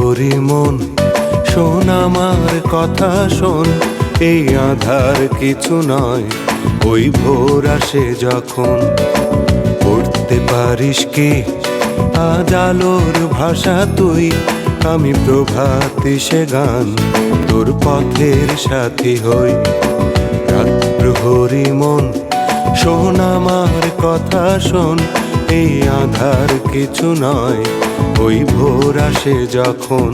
প্রহরী মন, শোন আমার কথা শোন। এই আধার কিছু নয়, ওই ভোর আসে যখন। পড়তে পারিস কি? আজ আলোর ভাষা তুই, আমি প্রভাতি সে গান। তোর পথের সাথী হই রাত মন, শোন আমার কথা শোন। এই আধার কিছু নয় ওই ভোর আসে যখন।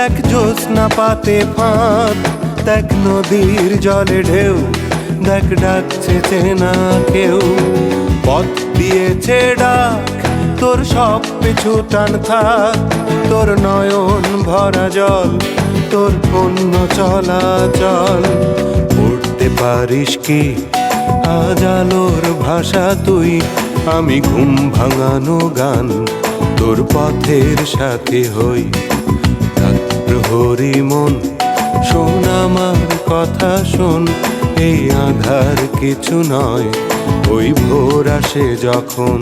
দেখ জ্যোৎস্না পাতে ফাঁদ, দেখ নদীর জলে ঢেউ, দেখ ডাকছে চেনা কেউ। পথ দিয়েছে ডাক, তোর সব পিছু টান থাক, তোর নয়ন ভরা জল, তোর পণ্য চলাচল। উঠতে পারিস কি? আজ আলোর ভাষা তুই, আমি ঘুম ভাঙানো গান, তোর পথের সাথে হই। প্রহরী মন শোন আমার কথা শোন এই আধার কিছু নয় ওই ভোর আসে যখন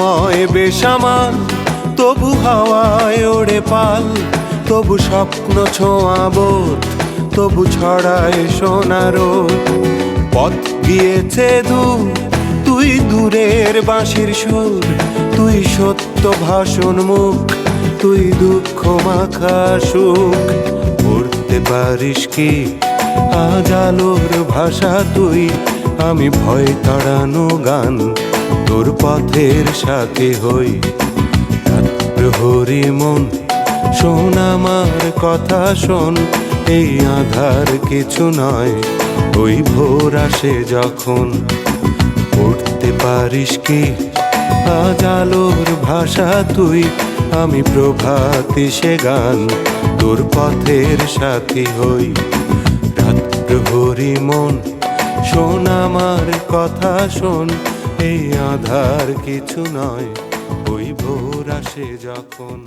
সময় বেসামাল, তবু হাওয়ায় ওড়ে পাল, তবু স্বপ্ন ছোঁয়া বোধ, তবু ছড়ায় সোনার পথ গিয়েছে দূর, তুই দূরের বাঁশির সুর, তুই সত্য ভাষণ মুখ, তুই দুঃখ মাখা সুখ। পড়তে পারিস কি? আজ আলোর ভাষা তুই, আমি ভয় তাড়ানো গান। তোর পথের সাথে হই। প্রহরী মন, শোন আমার কথা শোন, এই আধার কিছু নয়। ওই ভোর আসে যখন, পড়তে পারিস কি? আজ আলোর ভাষা তুই, আমি প্রভাতি সে গান, তোর পথের সাথী হই। রাত প্রহরী মন, শোন আমার কথা শোন এই আধার কিছু নয় ওই ভোর আসে যখন